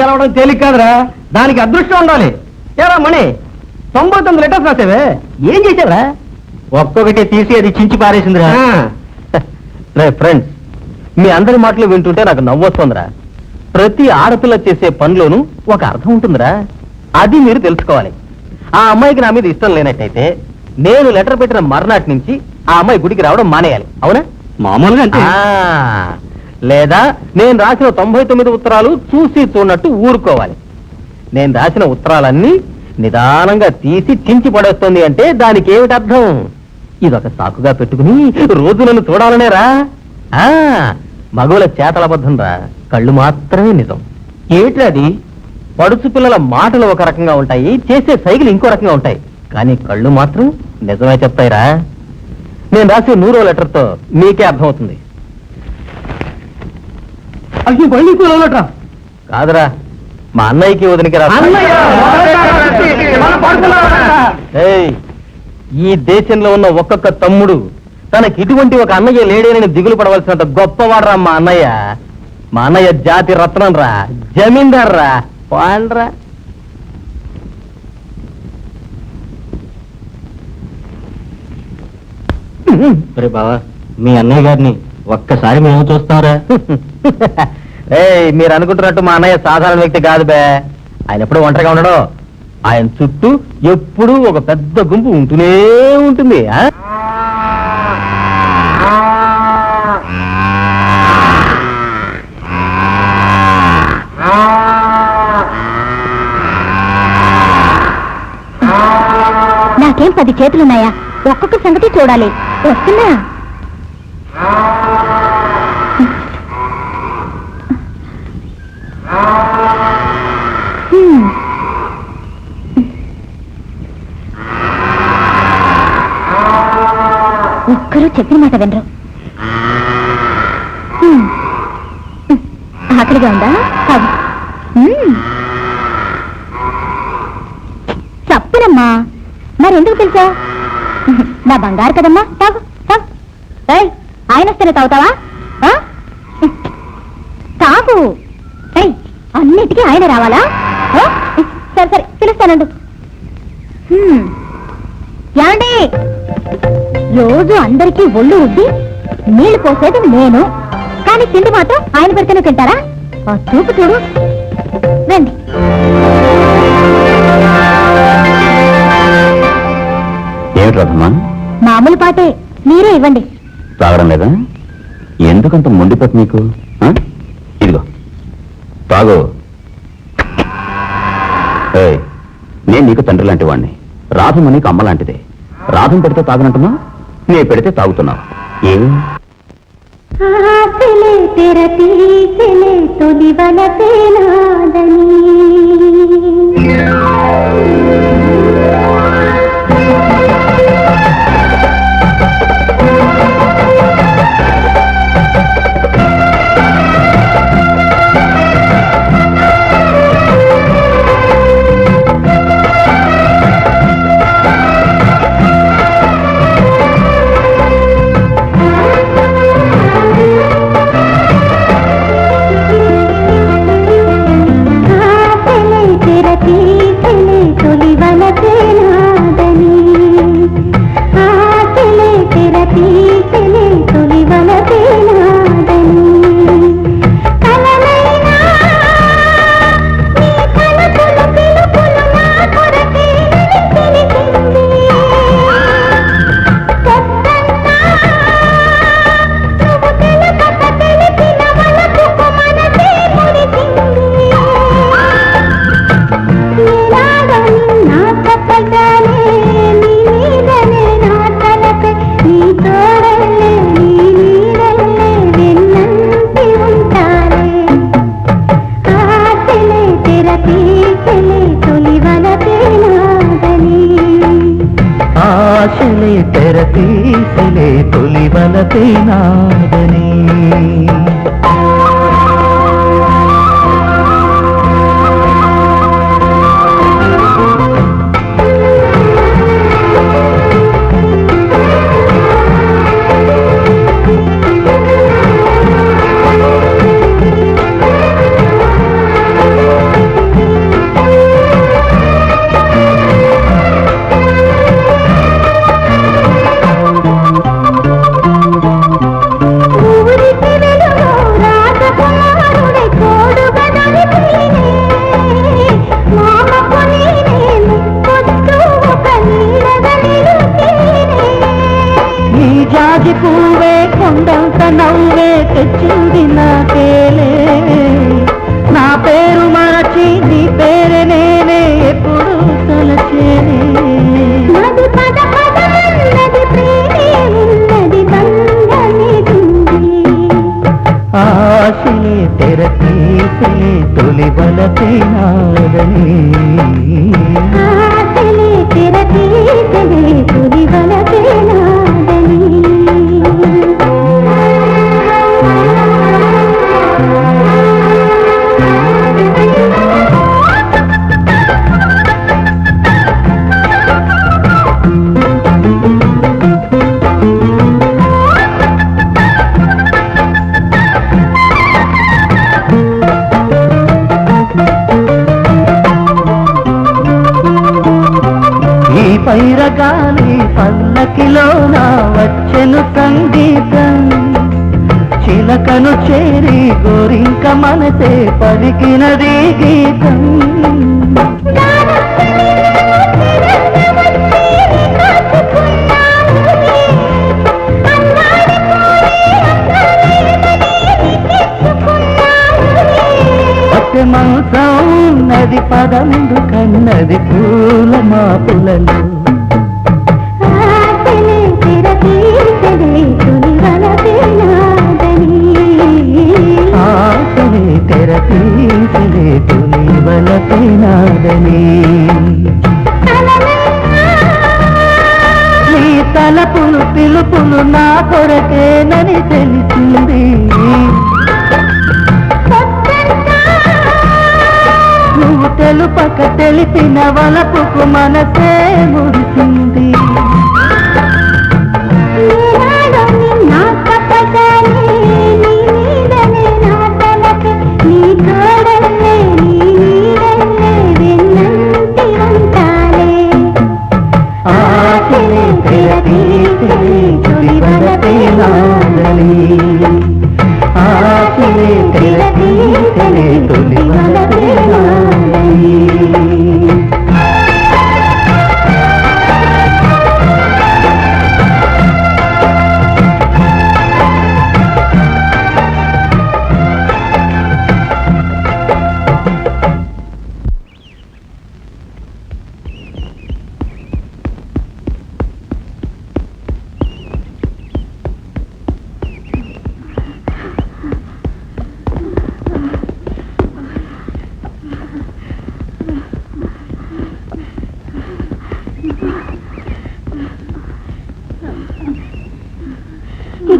గెలవడం తేలిక కాదురా. దానికి అదృష్టం ఉండాలి. ఏరా మణి తొంభై తొమ్మిది లెటర్స్ రాసేవే? ఏం చేసావురా ఒక్కొక్కటి తీసి అది చించి పారేసిందిరా. రే ఫ్రెండ్స్ మీ అందరి మాటలు వింటుంటే నాకు నవ్వొస్తుందిరా ప్రతి ఆడపిల్ల చేసే పనిలోనూ ఒక అర్థం ఉంటుందిరా. అది మీరు తెలుసుకోవాలి. ఆ అమ్మాయికి నా మీద ఇష్టం లేనట్టయితే నేను లెటర్ పెట్టిన మర్నాటి నుంచి ఆ అమ్మాయి గుడికి రావడం మానేయాలి. అవునా? మామూలుగా అంటే ఆ, లేదా నేను రాసిన తొంభై తొమ్మిది ఉత్తరాలు చూసి చూడనట్టు ఊరుకోవాలి. నేను రాసిన ఉత్తరాలన్నీ నిదానంగా తీసి చించి పడేస్తుంది అంటే దానికి ఏమిటి అర్థం? ఇదొక సాకుగా పెట్టుకుని రోజు నన్ను చూడాలనేరా? ఆ మగవుల చేతలబద్ధం రా. కళ్ళు మాత్రమే నిజం. ఏమిటి అది? పడుచు పిల్లల మాటలు ఒక రకంగా ఉంటాయి చేసే సైకిల్ ఇంకో రకంగా ఉంటాయి. కానీ కళ్ళు మాత్రం నిజమే చెప్తాయిరా. నేను రాసే నూరో లెటర్తో మీకే అర్థమవుతుంది. అయ్యో మళ్ళీ కూలట్రా కాదురా మా అన్నయ్యకి వదినికి రా. ఏయ్, ఈ దేశంలో ఉన్న ఒక్కొక్క తమ్ముడు తనకి ఇటువంటి ఒక అన్నయ్య లేడేనని దిగులు పడవలసినంత గొప్పవాడరా మా అన్నయ్య. మా అన్నయ్య జాతి రత్నం రా జమీందార్ రా. బావా మీ అన్నయ్య గారిని ఒక్కసారి మేము చూస్తాంరా ఏయ్ మీరు అనుకుంటున్నట్టు మా అన్నయ్య సాధారణ వ్యక్తి కాదు బే. ఆయన ఎప్పుడు ఒంటరిగా ఉండడు. ఆయన చుట్టూ ఎప్పుడూ ఒక పెద్ద గుంపు ఉంటూనే ఉంటుంది ఆ? నాకేం పది చేతులున్నాయా? ఒక్కొక్క సంగతి చూడాలి. వస్తున్నా చెప్పిన మాట వినరు. హ్మ్. ఆకలిగా ఉందా? తాగు. హ్మ్. చప్పునమ్మా మరెందుకు తెలుసా నా బంగారు కదమ్మా. తాగు తాగు. ఏయ్, ఆయన వస్తేనే తాగుతావా? ఆ? తాగు. ఏయ్, అన్నిటికీ ఆయన రావాలా? సరే సరే పిలుస్తానండు. రోజు అందరికీ ఒళ్ళు ఉద్ది నీళ్ళు పోసేది నేను. కానీ తిండి మాత్రం ఆయన పెడితేనే తింటారా? ఆ చూపు చూడు. రండి. ఏమిటి మామూలు పాటే. మీరే ఇవ్వండి. తాగడం లేదా? ఎందుకంత మొండిపోతు నీకు? ఇదిగో. తాగు. నేను నీకు తండ్రి లాంటి వాడిని రాధమ్మ నీకు అమ్మ లాంటిదే రాధం పెడితే తాగనంటున్నా నే పెడితే తాగుతున్నావు. ఏం? ఆశలే తెరతీసెలే తొలి ఆశలే తెరతీసలే తొలి తెరతీసే తొలి బలతేనాదని ఆశలే తెరతీసలే తొలి ఈ పైరగాలి పల్లకిలో నా వచ్చెను సంగీతం. చిలకను చేరి గోరింక మనసే పలికినది గీతం. మాంసం నది పదందు కన్నది పూల మాపులలో. ఆశలే తొలి తలపులు పిలుపులు నా కొరకేనని తెలిసింది నువ్వు తెలిపిన వలపుకు మనసే మురిసింది.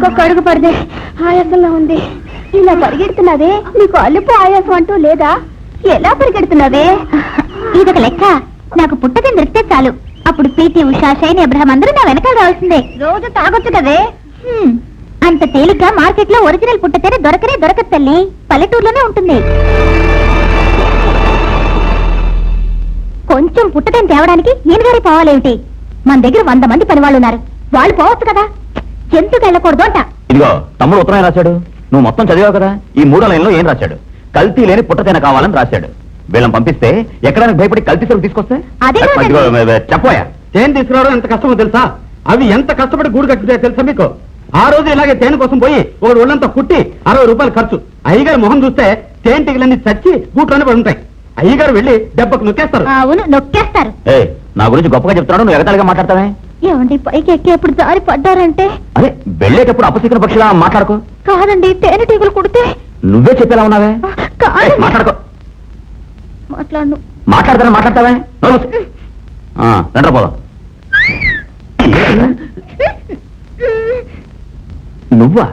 ఇంకొక అడుగు పడితే ఆయాసంలో ఉంది. ఇలా పరిగెడుతున్నదే నీకు అలుపు ఆయాసం అంటూ లేదా? ఎలా పరిగెడుతున్నదే ఇదొక లెక్క. నాకు పుట్టదని దొరికితే చాలు. అప్పుడు పీటీ ఉషా షైన్ అబ్రహం అందరూ నా వెనకాల రావాల్సిందే. రోజు తాగొచ్చు కదే. అంత తేలిక మార్కెట్లో ఒరిజినల్ పుట్టతేనే దొరకనే దొరకదు తల్లి. పల్లెటూరులోనే ఉంటుంది. కొంచెం పుట్టతేని తేవడానికి నేను గారి పోవాలేమిటి? మన దగ్గర వంద మంది పని వాళ్ళు ఉన్నారు. వాళ్ళు పోవచ్చు కదా? ఎందుకు వెళ్ళకూడదు అంట? ఇదిగో తమ్ముడు ఉత్తరం రాశాడు? నువ్వు మొత్తం చదివావు కదా ఈ మూడో లైన్లో ఏం రాశాడు? కల్తీ లేని పుట్టతేన కావాలని రాశాడు. వీళ్ళని పంపిస్తే ఎక్కడానికి భయపడి కల్తీ సరుకు తీసుకొస్తే? చెప్పోయా తేనె తీసుకురావడం ఎంత కష్టమో తెలుసా? అవి ఎంత కష్టపడి గూడు కట్టుతాయో తెలుసా మీకు? ఆ రోజు ఇలాగే తేనె కోసం పోయి ఒకడు ఒళ్ళంతా కుట్టి అరవై రూపాయలు ఖర్చు. అయ్యగారు మొహం చూస్తే తేనె టీగలన్నీ చచ్చి గూట్లోనే పడి ఉంటాయి. అయ్యగారు వెళ్ళి దెబ్బకు నొక్కేస్తారు. అవును నొక్కేస్తారు. నా గురించి గొప్పగా చెప్తున్నాడు నువ్వు ఎగతాళిగా మాట్లాడతావే? ఏమండి పైకి ఎక్కేప్పుడు జారి పడ్డారంటే? అదే వెళ్ళేటప్పుడు అపశిఖర పక్షిలా మాట్లాడుకో. కాదండి తేనెటీగలు కుడితే? నువ్వే చెప్పేలా ఉన్నావే? కాదు. మాట్లాడుకో. మాట్లాడను. మాట్లాడతానే మాట్లాడతావే? రండ్రా పోదాం. నువ్వా?